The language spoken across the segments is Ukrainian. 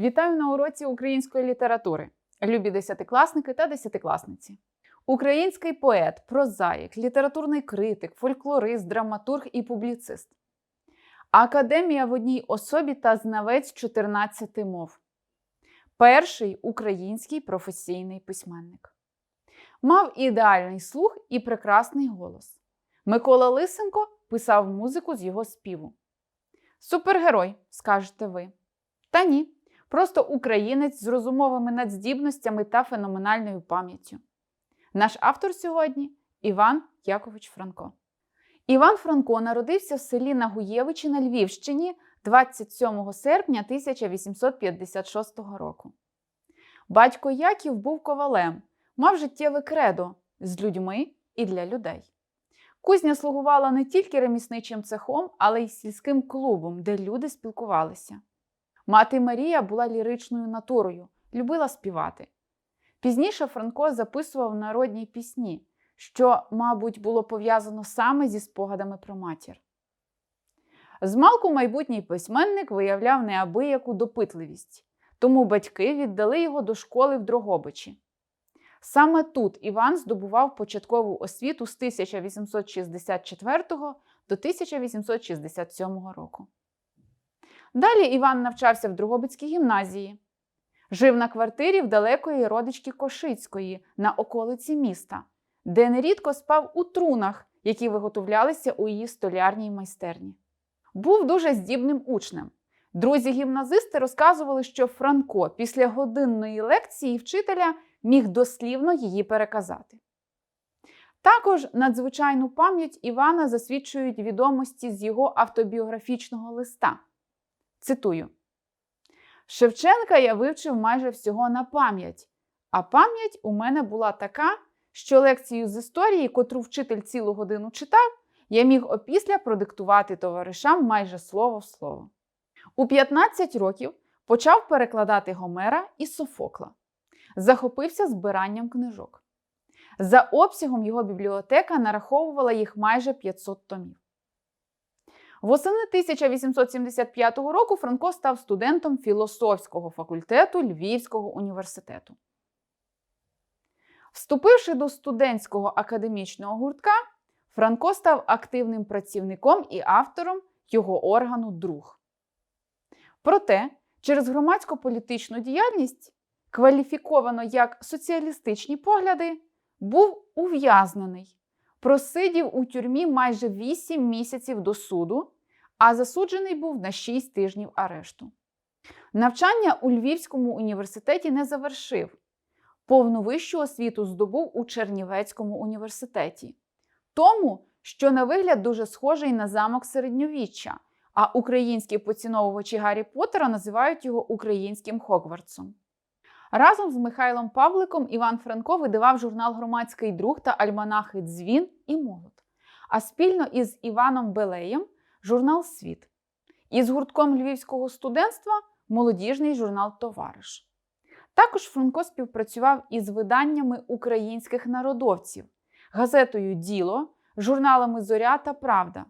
Вітаю на уроці української літератури, любі десятикласники та десятикласниці. Український поет, прозаїк, літературний критик, фольклорист, драматург і публіцист. Академія в одній особі та знавець 14 мов. Перший український професійний письменник. Мав ідеальний слух і прекрасний голос. Микола Лисенко писав музику з його співу. Супергерой, скажете ви. Та ні, просто українець з розумовими надздібностями та феноменальною пам'яттю. Наш автор сьогодні Іван Якович Франко. Іван Франко народився в селі Нагуєвичі на Львівщині 27 серпня 1856 року. Батько Яків був ковалем, мав життєве кредо з людьми і для людей. Кузня слугувала не тільки ремісничим цехом, але й сільським клубом, де люди спілкувалися. Мати Марія була ліричною натурою, любила співати. Пізніше Франко записував народні пісні, що, мабуть, було пов'язано саме зі спогадами про матір. Змалку майбутній письменник виявляв неабияку допитливість, тому батьки віддали його до школи в Дрогобичі. Саме тут Іван здобував початкову освіту з 1864 до 1867 року. Далі Іван навчався в Дрогобицькій гімназії. Жив на квартирі в далекої родички Кошицької на околиці міста, де нерідко спав у трунах, які виготовлялися у її столярній майстерні. Був дуже здібним учнем. Друзі-гімназисти розказували, що Франко після годинної лекції вчителя міг дослівно її переказати. Також надзвичайну пам'ять Івана засвідчують відомості з його автобіографічного листа. Цитую: Шевченка я вивчив майже всього на пам'ять, а пам'ять у мене була така, що лекцію з історії, котру вчитель цілу годину читав, я міг опісля продиктувати товаришам майже слово в слово. У 15 років почав перекладати Гомера і Софокла, захопився збиранням книжок. За обсягом його бібліотека нараховувала їх майже 500 томів. Восени 1875 року Франко став студентом філософського факультету Львівського університету. Вступивши до студентського академічного гуртка, Франко став активним працівником і автором його органу Друг. Проте, через громадсько-політичну діяльність, кваліфіковано як соціалістичні погляди, був ув'язнений, просидів у тюрмі майже 8 місяців до суду, а засуджений був на 6 тижнів арешту. Навчання у Львівському університеті не завершив. Повну вищу освіту здобув у Чернівецькому університеті, тому, що на вигляд дуже схожий на замок середньовіччя, а українські поціновувачі Гаррі Поттера називають його українським Хогвартсом. Разом з Михайлом Павликом Іван Франко видавав журнал Громадський друг та альманахи Дзвін і Молот, а спільно із Іваном Белеєм журнал Світ. Із гуртком львівського студентства молодіжний журнал Товариш. Також Франко співпрацював із виданнями українських народовців, газетою Діло, журналами Зоря та Правда,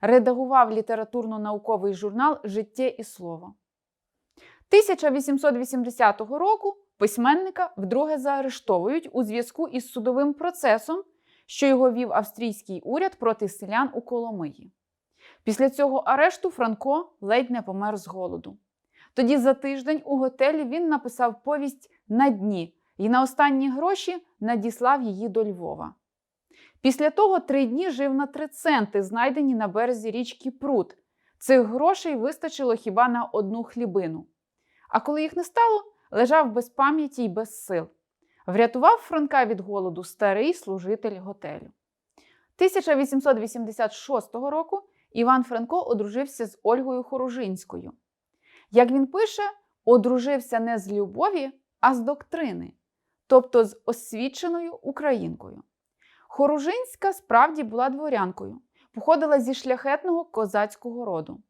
редагував літературно-науковий журнал Життє і слово. 1880 року письменника вдруге заарештовують у зв'язку із судовим процесом, що його вів австрійський уряд проти селян у Коломиї. Після цього арешту Франко ледь не помер з голоду. Тоді за тиждень у готелі він написав повість на дні і на останні гроші надіслав її до Львова. Після того три дні жив на три центи, знайдені на березі річки Прут. Цих грошей вистачило хіба на одну хлібину. А коли їх не стало, лежав без пам'яті й без сил. Врятував Франка від голоду старий служитель готелю. 1886 року Іван Франко одружився з Ольгою Хоружинською. Як він пише, одружився не з любові, а з доктрини, тобто з освіченою українкою. Хоружинська справді була дворянкою, походила зі шляхетного козацького роду.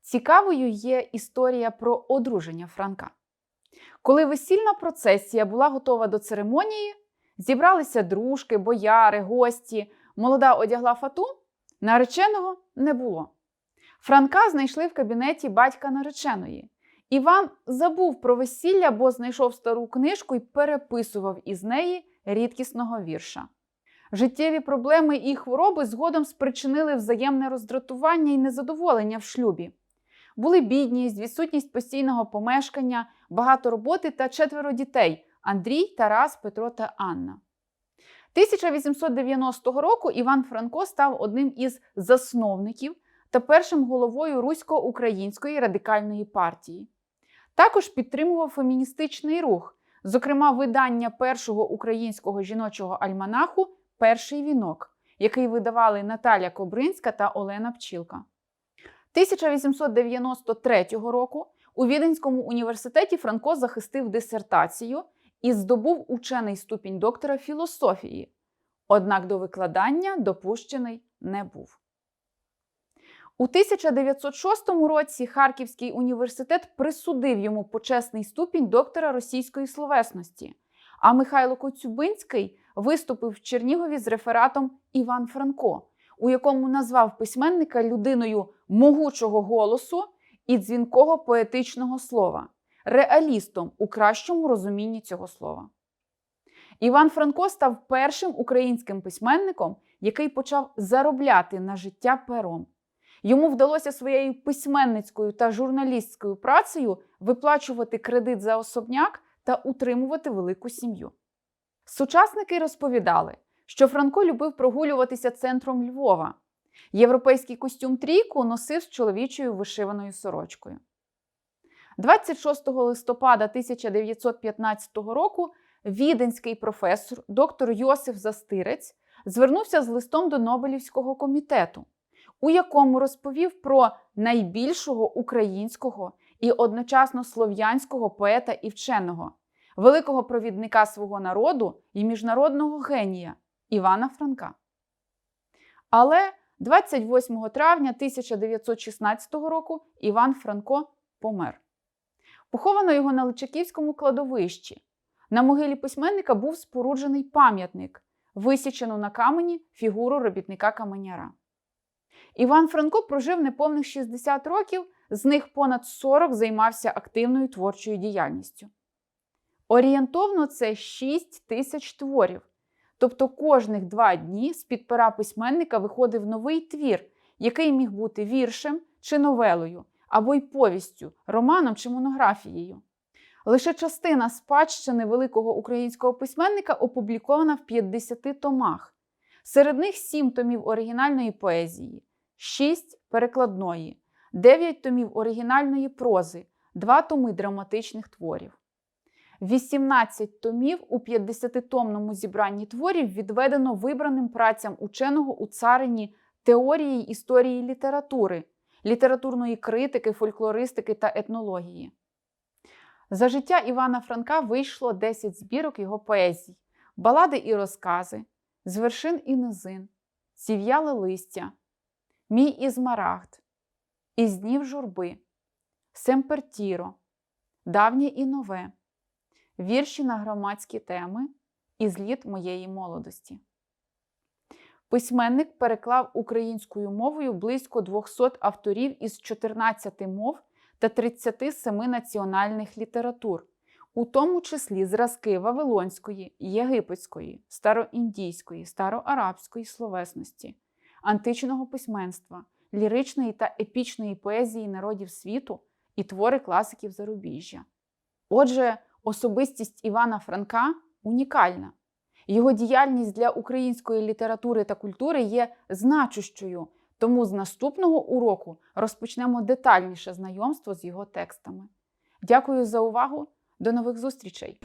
Цікавою є історія про одруження Франка. Коли весільна процесія була готова до церемонії, зібралися дружки, бояри, гості, молода одягла фату, нареченого не було. Франка знайшли в кабінеті батька нареченої, Іван забув про весілля, бо знайшов стару книжку і переписував із неї рідкісного вірша. Життєві проблеми і хвороби згодом спричинили взаємне роздратування і незадоволення в шлюбі. Були бідність, відсутність постійного помешкання, багато роботи та четверо дітей Андрій, Тарас, Петро та Анна. 1890 року Іван Франко став одним із засновників та першим головою Русько-Української радикальної партії. Також підтримував феміністичний рух, зокрема, видання першого українського жіночого альманаху Перший вінок, який видавали Наталя Кобринська та Олена Пчілка. 1893 року у Віденському університеті Франко захистив дисертацію і здобув учений ступінь доктора філософії, однак до викладання допущений не був. У 1906 році Харківський університет присудив йому почесний ступінь доктора російської словесності, а Михайло Коцюбинський виступив в Чернігові з рефератом Іван Франко, у якому назвав письменника людиною могучого голосу і дзвінкого поетичного слова, реалістом у кращому розумінні цього слова. Іван Франко став першим українським письменником, який почав заробляти на життя пером. Йому вдалося своєю письменницькою та журналістською працею виплачувати кредит за особняк та утримувати велику сім'ю. Сучасники розповідали, що Франко любив прогулюватися центром Львова. Європейський костюм трійку носив з чоловічою вишиваною сорочкою. 26 листопада 1915 року віденський професор доктор Йосиф Застирець звернувся з листом до Нобелівського комітету, у якому розповів про найбільшого українського і одночасно слов'янського поета і вченого, великого провідника свого народу і міжнародного генія Івана Франка. Але 28 травня 1916 року Іван Франко помер. Поховано його на Личаківському кладовищі. На могилі письменника був споруджений пам'ятник, висічену на камені фігуру робітника каменяра. Іван Франко прожив неповних 60 років, з них понад 40 займався активною творчою діяльністю. Орієнтовно це 6 тисяч творів. Тобто кожних два дні з-під пера письменника виходив новий твір, який міг бути віршем чи новелою, або й повістю, романом чи монографією. Лише частина спадщини великого українського письменника опублікована в 50 томах. Серед них 7 томів оригінальної поезії, 6 перекладної, 9 томів оригінальної прози, 2 томи драматичних творів. 18 томів у 50-томному зібранні творів відведено вибраним працям ученого у царині теорії історії літератури, літературної критики, фольклористики та етнології. За життя Івана Франка вийшло 10 збірок його поезій, балади і розкази, з вершин і низин, сів'яле листя, Мій Ізмарагд, Із днів журби, Семпертіро, Давнє і нове, Вірші на громадські теми Із літ моєї молодості. Письменник переклав українською мовою близько 200 авторів із 14 мов та 37 національних літератур, у тому числі зразки вавилонської, єгипетської, староіндійської, староарабської словесності, античного письменства, ліричної та епічної поезії народів світу і твори класиків зарубіжжя. Отже, особистість Івана Франка унікальна. Його діяльність для української літератури та культури є значущою, тому з наступного уроку розпочнемо детальніше знайомство з його текстами. Дякую за увагу! До нових зустрічей!